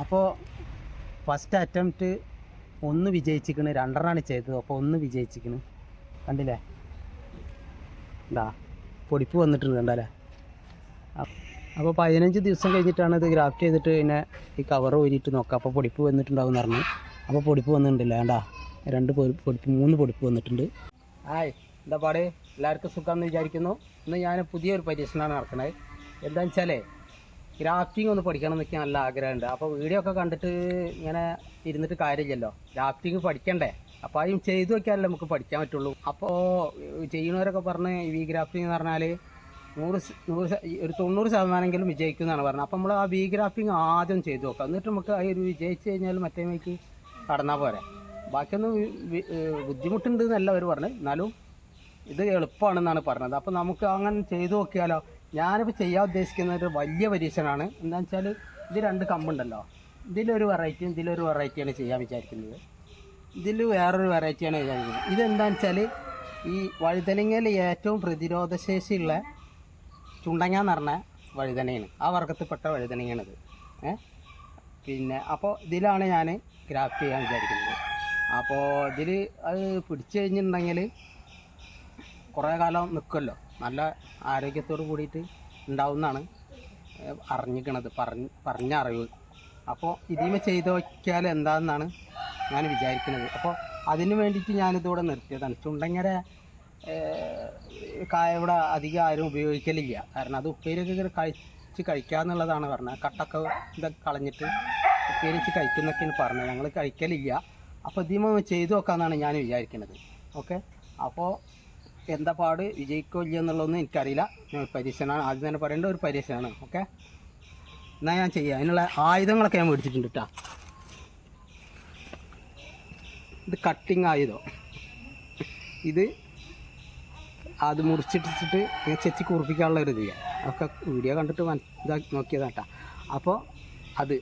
അപ്പോൾ first attempt ഒന്ന് വിജയിച്ചിക്കണ് രണ്ടെണ്ണമാണ് ചെയ്തത്. അപ്പോൾ ഒന്ന് വിജയിച്ചിക്കണ് കണ്ടില്ലേ? എന്താ പൊടിപ്പ് വന്നിട്ടുണ്ട് കണ്ടല്ലേ? അപ്പോൾ പതിനഞ്ച് ദിവസം കഴിഞ്ഞിട്ടാണ് ഇത് ഗ്രാഫ്റ്റ് ചെയ്തിട്ട് പിന്നെ ഈ കവർ ഊരിയിട്ട് നോക്കാം അപ്പോൾ പൊടിപ്പ് വന്നിട്ടുണ്ടാവും പറഞ്ഞു. അപ്പോൾ പൊടിപ്പ് വന്നിട്ടുണ്ടല്ല? വേണ്ടാ രണ്ട് പൊടിപ്പ് മൂന്ന് പൊടിപ്പ് വന്നിട്ടുണ്ട്. ഹായ് എന്താ പാടേ? എല്ലാവർക്കും സുഖമെന്ന് വിചാരിക്കുന്നു. ഇന്ന് ഞാൻ പുതിയൊരു പരീക്ഷണമാണ് നടക്കുന്നത് എന്താണെന്ന് വെച്ചാലേ ഗ്രാഫ്റ്റിംഗ് ഒന്ന് പഠിക്കണം എന്നൊക്കെ നല്ല ആഗ്രഹമുണ്ട്. അപ്പോൾ വീഡിയോ ഒക്കെ കണ്ടിട്ട് ഇങ്ങനെ ഇരുന്നിട്ട് കാര്യമില്ലല്ലോ. ഗ്രാഫ്റ്റിംഗ് പഠിക്കണ്ടേ? അപ്പോൾ അതും ചെയ്തു വയ്ക്കാനല്ലേ നമുക്ക് പഠിക്കാൻ പറ്റുള്ളൂ. അപ്പോൾ ചെയ്യുന്നവരൊക്കെ പറഞ്ഞ് വി ഗ്രാഫ്റ്റിംഗ് എന്ന് പറഞ്ഞാൽ നൂറ് നൂറ് ഒരു തൊണ്ണൂറ് ശതമാനമെങ്കിലും വിജയിക്കും എന്നാണ് പറഞ്ഞത്. അപ്പോൾ നമ്മൾ ആ വി ഗ്രാഫിംഗ് ആദ്യം ചെയ്തു നോക്കാം. എന്നിട്ട് നമുക്ക് ആ ഒരു വിജയിച്ച് കഴിഞ്ഞാൽ മറ്റേമേക്ക് കടന്നാൽ പോരെ. ബാക്കിയൊന്നും ബുദ്ധിമുട്ടുണ്ട് എന്നല്ല അവർ പറഞ്ഞത്. എന്നാലും ഇത് എളുപ്പമാണെന്നാണ് പറഞ്ഞത്. അപ്പോൾ നമുക്ക് അങ്ങനെ ചെയ്തു നോക്കിയാലോ? ഞാനിപ്പോൾ ചെയ്യാൻ ഉദ്ദേശിക്കുന്ന ഒരു വലിയ പരീക്ഷണമാണ് എന്താണെന്ന് വെച്ചാൽ ഇത് രണ്ട് കമ്പുണ്ടല്ലോ. ഇതിലൊരു വെറൈറ്റിയും ഇതിലൊരു വെറൈറ്റിയാണ് ചെയ്യാൻ വിചാരിക്കുന്നത്. ഇതിൽ വേറൊരു വെറൈറ്റിയാണ് വിചാരിക്കുന്നത്. ഇതെന്താണെന്ന് വെച്ചാൽ ഈ വഴുതനങ്ങയിൽ ഏറ്റവും പ്രതിരോധശേഷിയുള്ള ചുണ്ടങ്ങ എന്ന് പറഞ്ഞ വഴുതനയാണ്. ആ വർഗത്തിൽപ്പെട്ട വഴുതനങ്ങയാണിത് ഏ? പിന്നെ അപ്പോൾ ഇതിലാണ് ഞാൻ ഗ്രാഫ്റ്റ് ചെയ്യാൻ വിചാരിക്കുന്നത്. അപ്പോൾ ഇതിൽ അത് പിടിച്ചു കഴിഞ്ഞിട്ടുണ്ടെങ്കിൽ കുറേ കാലം നിൽക്കുമല്ലോ നല്ല ആരോഗ്യത്തോട് കൂടിയിട്ട് ഉണ്ടാവുന്നതാണ് അറിഞ്ഞിക്കണത്. പറഞ്ഞ് പറഞ്ഞ അറിവ്. അപ്പോൾ ഇതിമ ചെയ്ത് വയ്ക്കാൽ എന്താണെന്നാണ് ഞാൻ വിചാരിക്കുന്നത് അപ്പോൾ അതിന് വേണ്ടിയിട്ട് ഞാനിതിവിടെ നിർത്തിയതാണ്. ചുണ്ടങ്ങര കായ ഇവിടെ അധികം ആരും ഉപയോഗിക്കലില്ല. കാരണം അത് ഉപ്പേരിയൊക്കെ കഴിച്ച് കഴിക്കാന്നുള്ളതാണ് പറഞ്ഞത്. കട്ടൊക്കെ ഇതൊക്കെ കളഞ്ഞിട്ട് ഉപ്പേരി വെച്ച് കഴിക്കുന്നൊക്കെയാണ് പറഞ്ഞത്. ഞങ്ങൾ കഴിക്കലില്ല. അപ്പോൾ ഇതിമ ചെയ്തു നോക്കാമെന്നാണ് ഞാൻ വിചാരിക്കുന്നത് ഓക്കെ? അപ്പോൾ എന്താ പാട്? വിജയിക്കോ ഇല്ല എന്നുള്ളതൊന്നും എനിക്കറിയില്ല. ഞാൻ ഒരു പരീക്ഷണമാണ് ആദ്യം തന്നെ പറയേണ്ട ഒരു പരീക്ഷണമാണ് ഓക്കെ? എന്നാൽ ഞാൻ ചെയ്യാം. അതിനുള്ള ആയുധങ്ങളൊക്കെ ഞാൻ മേടിച്ചിട്ടുണ്ട് കേട്ടോ ഇത് കട്ടിങ് ആയുധം. ഇത് അത് മുറിച്ചിട്ടിട്ട് ഇങ്ങനെ ചെത്തി കുറിപ്പിക്കാനുള്ള ഒരു ഇതില്ല ഒക്കെ വീഡിയോ കണ്ടിട്ട് ഇതാക്കി നോക്കിയതാണ് കേട്ടോ അപ്പോൾ അത്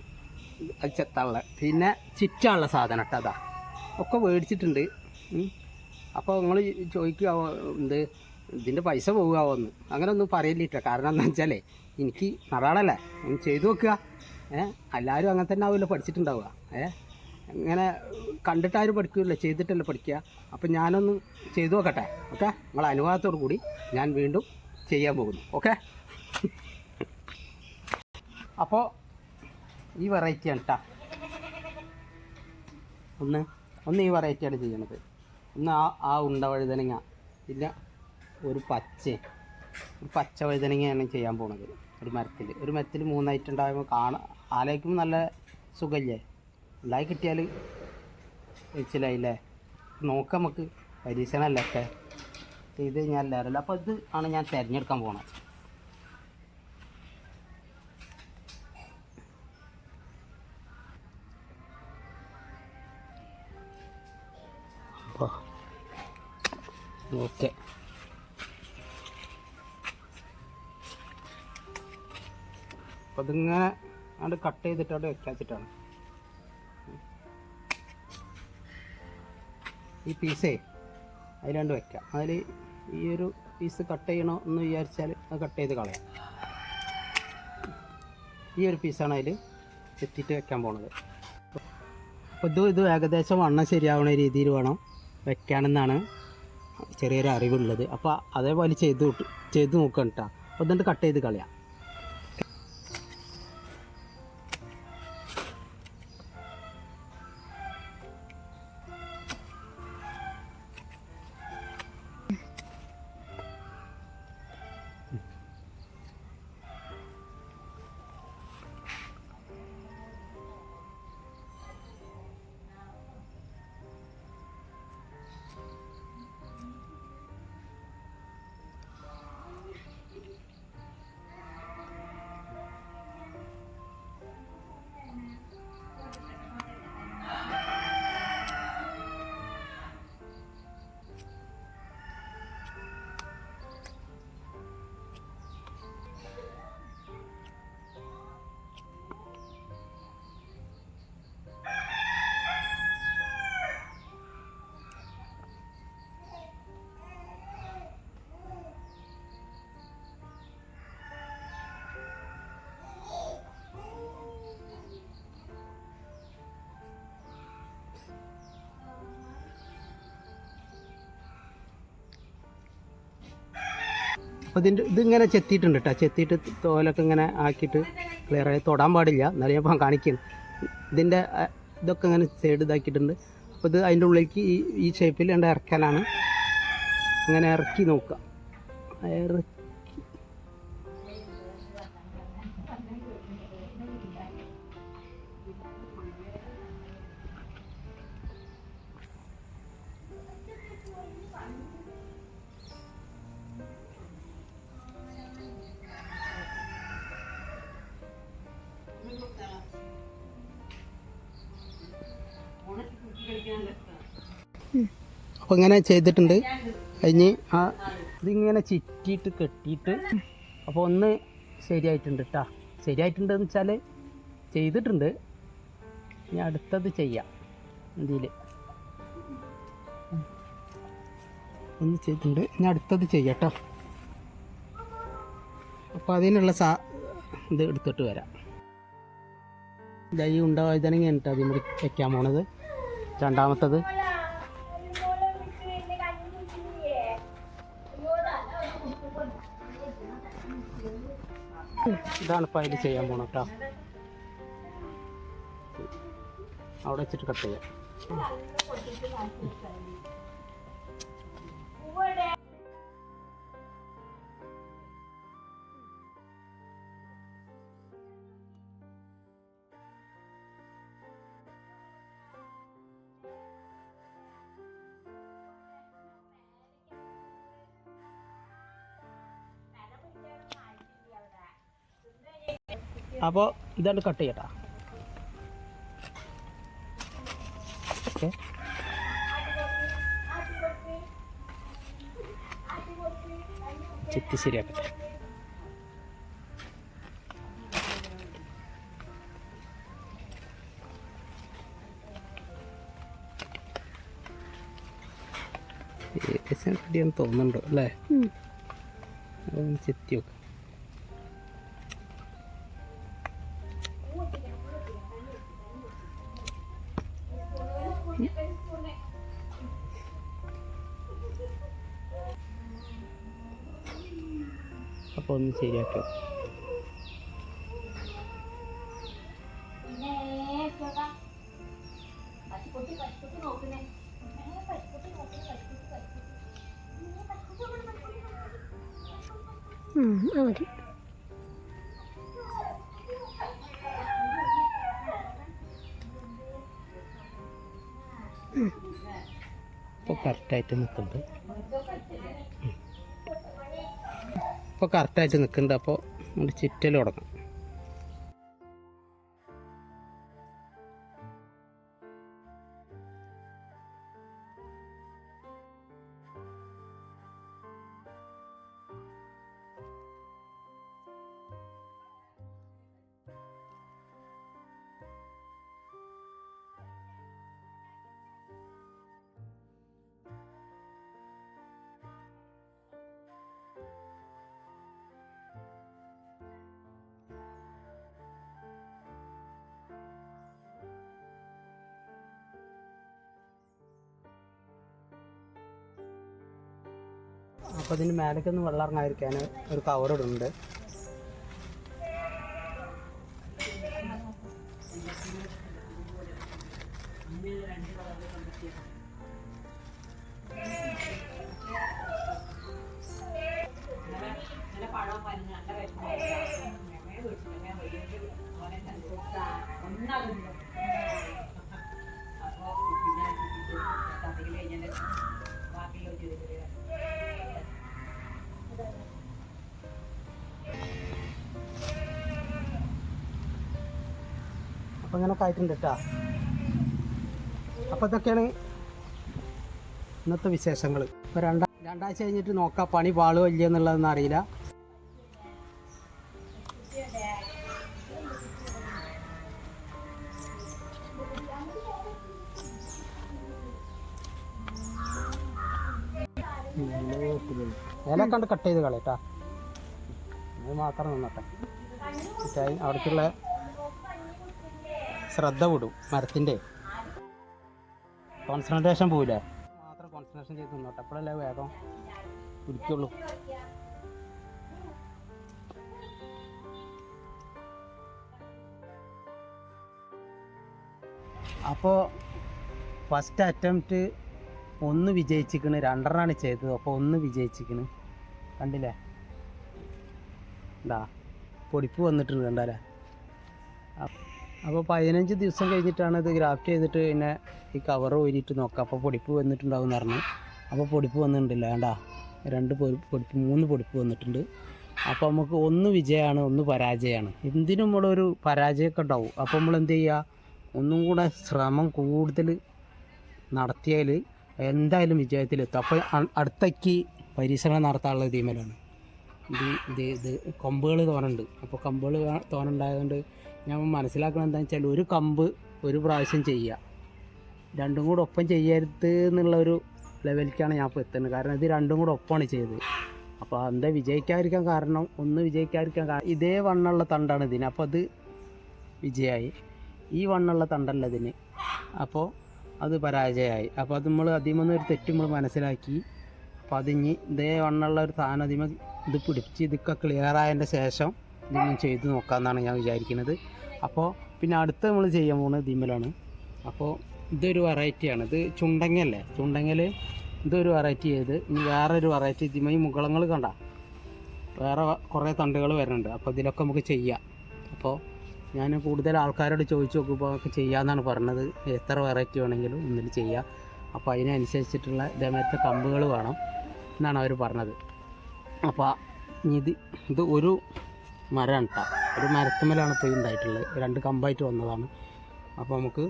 ചെത്താനുള്ള. പിന്നെ ചിറ്റാനുള്ള സാധനം കേട്ടോ അതാ. ഒക്കെ മേടിച്ചിട്ടുണ്ട്. അപ്പോൾ നിങ്ങൾ ചോദിക്കുക എന്ത് ഇതിന്റെ പൈസ പോകുകയെന്ന് അങ്ങനെ ഒന്നും പറയില്ലിട്ട കാരണം എന്താ വെച്ചാലേ എനിക്ക് നടാളല്ലേ ഒന്ന് ചെയ്തു വെക്കുക ഏ എല്ലാവരും അങ്ങനെ തന്നെ ആവില്ല പഠിച്ചിട്ടുണ്ടാവുക. ഏ ഇങ്ങനെ കണ്ടിട്ടാരും പഠിക്കില്ല ചെയ്തിട്ടല്ലേ പഠിക്കുക. അപ്പം ഞാനൊന്ന് ചെയ്തു നോക്കട്ടെ. ഓക്കെ? നിങ്ങളെ അനുവാദത്തോടു കൂടി ഞാൻ വീണ്ടും ചെയ്യാൻ പോകുന്നു. ഓക്കെ? അപ്പോൾ ഈ വെറൈറ്റിയാണ് കേട്ടോ ഒന്ന് ഒന്ന് ഈ വെറൈറ്റിയാണ് ചെയ്യണത്. ഒന്ന് ആ ആ ഉണ്ട വഴുതനങ്ങ. പിന്നെ ഒരു പച്ച. ഒരു പച്ച വഴുതനങ്ങയാണ് ചെയ്യാൻ പോണത്. ഒരു മരത്തിൽ ഒരു മരത്തിൽ മൂന്നായിട്ട് ഉണ്ടാകുമ്പോൾ കാണാൻ ആലോചിക്കുമ്പോൾ നല്ല സുഖമില്ലേ ഉണ്ടായി കിട്ടിയാൽ വെച്ചില്ലായില്ലേ നോക്കാം നമുക്ക്. പരീക്ഷണമല്ലേ ഒക്കെ? ചെയ്ത് കഴിഞ്ഞാൽ ലെവൽ അപ്പോൾ ഇത് ആണ് ഞാൻ തിരഞ്ഞെടുക്കാൻ പോണത്. ഓക്കെ അപ്പം അതിങ്ങനെ അങ്ങോട്ട് കട്ട് ചെയ്തിട്ട് അവിടെ വെക്കാച്ചിട്ടാണ്. ഈ പീസേ അതിലാണ്ട് വെക്കാം. അതിൽ ഈ ഒരു പീസ് കട്ട് ചെയ്യണോ എന്ന് വിചാരിച്ചാൽ അത് കട്ട് ചെയ്ത് കളയാം. ഈ ഒരു പീസാണ് അതിൽ എത്തിയിട്ട് വെക്കാൻ പോണത്. അപ്പോൾ ഇത് ഇത് ഏകദേശം വണ്ണം ശരിയാവുന്ന രീതിയിൽ വേണം. വെക്കാനെന്നാണ് ചെറിയൊരു അറിവുള്ളത്. അപ്പോൾ അതേപോലെ ചെയ്ത് ചെയ്ത് നോക്കണം കേട്ടോ അപ്പോൾ എന്നിട്ട് കട്ട് ചെയ്ത് കളയാം. അപ്പോൾ ഇതിന്റെ ഇതിങ്ങനെ ചെത്തിയിട്ടുണ്ട് കേട്ടോ ചെത്തിയിട്ട് തോലൊക്കെ ഇങ്ങനെ ആക്കിയിട്ട് ക്ലിയർ ആയി. തൊടാൻ പാടില്ല. എന്നാലും ഞാൻ കാണിക്കുന്നു ഇതിന്റെ ഇതൊക്കെ ഇങ്ങനെ സൈഡ് ഇതാക്കിയിട്ടുണ്ട്. അപ്പോൾ ഇത് അതിന്റെ ഉള്ളിലേക്ക് ഈ ഈ ഷേപ്പിൽ എന്റെ ഇറക്കാനാണ് അങ്ങനെ ഇറക്കി നോക്കുക. ഇറക്കി അപ്പോൾ ഇങ്ങനെ ചെയ്തിട്ടുണ്ട്. കഴിഞ്ഞ് ആ ഇതിങ്ങനെ ചുറ്റിയിട്ട് കെട്ടിയിട്ട് അപ്പോൾ ഒന്ന് ശരിയായിട്ടുണ്ട് കേട്ടോ ശരിയായിട്ടുണ്ടെന്ന് വെച്ചാൽ ചെയ്തിട്ടുണ്ട്. ഇനി അടുത്തത് ചെയ്യാം. ഇതിൽ ഒന്ന് ചെയ്തിട്ടുണ്ട്. ഇനി അടുത്തത് ചെയ്യാം കേട്ടോ അപ്പോൾ അതിനുള്ള സാ ഇത് എടുത്തിട്ട് വരാം. ദൈ ഉണ്ടാവാതിനെങ്കിൽ എന്നിട്ട് അതിന് കൂടി വെക്കാൻ പോണത്. രണ്ടാമത്തത്. ഇതാണ് ഇപ്പം അതിൽ ചെയ്യാൻ പോണത് കേട്ടോ അവിടെ വെച്ചിട്ട് കട്ട് ചെയ്യാം. അപ്പോൾ ഇതാണ് കട്ട് ചെയ്യട്ടാ. ഓക്കെ ചെത്തി ശരിയാക്കട്ടെ. ഏകദേശം റെഡിയാന്ന് തോന്നുന്നുണ്ടോ അല്ലേ? ചെത്തി വെക്കാം അപ്പോൾ ഒന്ന് ശരിയാക്കി. മതി. ഇപ്പോൾ കറക്റ്റായിട്ട് നിൽക്കുന്നുണ്ട്. ഇപ്പോൾ കറക്റ്റായിട്ട് നിൽക്കുന്നുണ്ട്. അപ്പോൾ നമ്മൾ ചിറ്റൽ തുടങ്ങാം. അപ്പോൾ ഇതിന് മേലേക്കൊന്ന് വെള്ളം ഇറങ്ങാതിരിക്കാൻ ഒരു കവർ ഇടുന്നുണ്ട്. ഇങ്ങനെ ആയിട്ടുണ്ട് കേട്ടോ അപ്പോൾ ഇതൊക്കെയാണ് ഇന്നത്തെ വിശേഷങ്ങൾ ഇപ്പോൾ രണ്ടാ രണ്ടാഴ്ച കഴിഞ്ഞിട്ട് നോക്കാം പണി പാളുമോ ഇല്ല എന്നുള്ളതൊന്നും അറിയില്ല. ഇല കണ്ട് കട്ട് ചെയ്ത് കളയട്ടാ അത് മാത്രം നിന്നട്ടെ. അവിടേക്കുള്ള ശ്രദ്ധ വിടും മരത്തിന്റെ. കോൺസെൻട്രേഷൻ പോവില്ല മാത്രം കോൺസെൻട്രേഷൻ ചെയ്ത് നിന്നോട്ടെ അപ്പോഴല്ലേ വേഗം പിടിക്കുള്ളൂ. അപ്പോൾ ഫസ്റ്റ് അറ്റംപ്റ്റ് ഒന്ന് വിജയിച്ചിക്കണ് രണ്ടെണ്ണമാണ് ചെയ്തത്. അപ്പോൾ ഒന്ന് വിജയിച്ചിക്കണ് കണ്ടില്ലേ? എന്താ പൊടിപ്പ് വന്നിട്ടുണ്ട് കണ്ടാലേ അപ്പോൾ പതിനഞ്ച് ദിവസം കഴിഞ്ഞിട്ടാണ് ഇത് ഗ്രാഫ്റ്റ് ചെയ്തിട്ട് പിന്നെ ഈ കവർ ഊരിയിട്ട് നോക്കുക അപ്പോൾ പൊടിപ്പ് വന്നിട്ടുണ്ടാവും എന്ന് പറഞ്ഞു. അപ്പോൾ പൊടിപ്പ് വന്നിട്ടുണ്ടല്ലോ വേണ്ട രണ്ട് പൊടിപ്പ് മൂന്ന് പൊടിപ്പ് വന്നിട്ടുണ്ട്. അപ്പോൾ നമുക്ക് ഒന്ന് വിജയമാണ് ഒന്ന് പരാജയമാണ് എന്തിനും നമ്മളൊരു പരാജയമൊക്കെ ഉണ്ടാവും. അപ്പോൾ നമ്മൾ എന്ത് ചെയ്യുക ഒന്നും കൂടെ ശ്രമം കൂടുതൽ നടത്തിയാൽ എന്തായാലും വിജയത്തിലെത്തും. അപ്പോൾ അടുത്തേക്ക് പരീക്ഷണം നടത്താനുള്ള തീമലാണ് ഇത് ഇത് ഇത് കമ്പുകൾ തോനുണ്ട് അപ്പോൾ കമ്പുകൾ തോനുണ്ടായതുകൊണ്ട് ഞാൻ മനസ്സിലാക്കണം എന്താണെന്ന് വെച്ചാൽ ഒരു കമ്പ് ഒരു പ്രാവശ്യം ചെയ്യുക രണ്ടും കൂടെ ഒപ്പം ചെയ്യരുത് എന്നുള്ള ഒരു ലെവലിലേക്കാണ് ഞാൻ ഇപ്പോൾ എത്തുന്നത്. കാരണം ഇത് രണ്ടും കൂടെ ഒപ്പമാണ് ചെയ്തത്. അപ്പോൾ എന്താ വിജയിക്കാതിരിക്കാൻ കാരണം ഒന്ന് വിജയിക്കാതിരിക്കാൻ കാരണം ഇതേ വണ്ണുള്ള തണ്ടാണ് ഇതിന്. അപ്പോൾ അത് വിജയമായി. ഈ വണ്ണുള്ള തണ്ടല്ല ഇതിന്. അപ്പോൾ അത് പരാജയമായി. അപ്പോൾ അത് നമ്മൾ അധികം ഒരു തെറ്റ് നമ്മൾ മനസ്സിലാക്കി. അപ്പോൾ അതിഞ്ഞ് ഇതേ വണ്ണുള്ള ഒരു സാധനം അതിമ ഇത് പിടിച്ച് ഇതൊക്കെ ക്ലിയർ ആയതിന്റെ ശേഷം ഇതൊന്നും ചെയ്ത് നോക്കാമെന്നാണ് ഞാൻ വിചാരിക്കുന്നത്. അപ്പോൾ പിന്നെ അടുത്ത നമ്മൾ ചെയ്യാൻ പോകുന്നത് ദിമലാണ്. അപ്പോൾ ഇതൊരു വെറൈറ്റിയാണ് ഇത് ചുണ്ടങ്ങല്ലേ ചുണ്ടങ്ങൽ ഇതൊരു വെറൈറ്റി ചെയ്ത് ഇനി വേറൊരു വെറൈറ്റി ഇതിമ ഈ മുകളങ്ങൾ കണ്ട. വേറെ കുറേ തണ്ടുകൾ വരുന്നുണ്ട്. അപ്പോൾ ഇതിലൊക്കെ നമുക്ക് ചെയ്യാം. അപ്പോൾ ഞാൻ കൂടുതൽ ആൾക്കാരോട് ചോദിച്ചു നോക്കുമ്പോൾ ഒക്കെ ചെയ്യാമെന്നാണ് പറഞ്ഞത്. എത്ര വെറൈറ്റി വേണമെങ്കിലും ഇന്നിൽ ചെയ്യാം. അപ്പോൾ അതിനനുസരിച്ചിട്ടുള്ള ഇതേമാരത്തെ കമ്പുകൾ വേണം എന്നാണ് അവർ പറഞ്ഞത്. അപ്പോൾ ഇത് ഇത് ഒരു കേട്ടോ ഒരു മരത്തുമ്മലാണ് ഇപ്പോൾ ഉണ്ടായിട്ടുള്ളത്. രണ്ട് കമ്പായിട്ട് വന്നതാണ്. അപ്പോൾ നമുക്ക്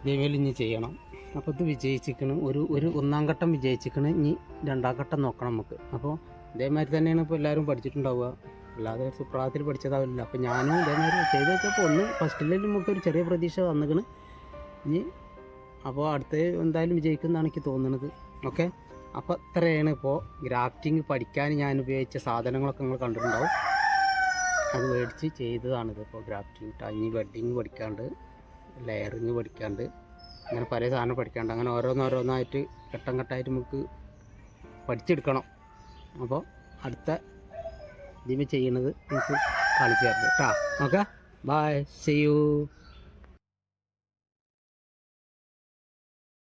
ഇതേമാതിരി ഇനി ചെയ്യണം. അപ്പോൾ ഇത് വിജയിച്ചിരിക്കണം. ഒരു ഒരു ഒന്നാം ഘട്ടം വിജയിച്ചിരിക്കണം. ഇനി രണ്ടാം ഘട്ടം നോക്കണം നമുക്ക്. അപ്പോൾ ഇതേമാതിരി തന്നെയാണ് ഇപ്പോൾ എല്ലാവരും പഠിച്ചിട്ടുണ്ടാവുക. അല്ലാതെ സുപ്രഭാതത്തിൽ പഠിച്ചതാവില്ല. അപ്പോൾ ഞാനും ഇതേമാതിരി ചെയ്ത് വെച്ചപ്പോൾ ഒന്ന് ഫസ്റ്റിലെ നമുക്ക് ഒരു ചെറിയ പ്രതീക്ഷ വന്നിക്കണ്. ഇനി അപ്പോൾ അടുത്ത് എന്തായാലും വിജയിക്കുന്നതാണ് എനിക്ക് തോന്നുന്നത് ഓക്കെ? അപ്പോൾ അത്രയാണ് ഇപ്പോൾ ഗ്രാഫ്റ്റിംഗ് പഠിക്കാൻ ഞാൻ ഉപയോഗിച്ച സാധനങ്ങളൊക്കെ നിങ്ങൾ കണ്ടിട്ടുണ്ടാവും. അത് മേടിച്ച് ചെയ്തതാണിത് ഇപ്പോൾ ഗ്രാഫ്റ്റിംഗ്. ടൈനി വെഡിങ് പഠിക്കാണ്ട് ലെയറിങ് പഠിക്കാണ്ട് അങ്ങനെ പല സാധനം പഠിക്കാണ്ട് അങ്ങനെ ഓരോന്നോരോന്നായിട്ട് ഘട്ടം ഘട്ടമായിട്ട് നമുക്ക് പഠിച്ചെടുക്കണം. അപ്പോൾ അടുത്ത ഇതിന് ചെയ്യുന്നത് നമുക്ക് കാണിച്ചു തരുന്നത് കേട്ടോ ഓക്കെ ബായ് സി യു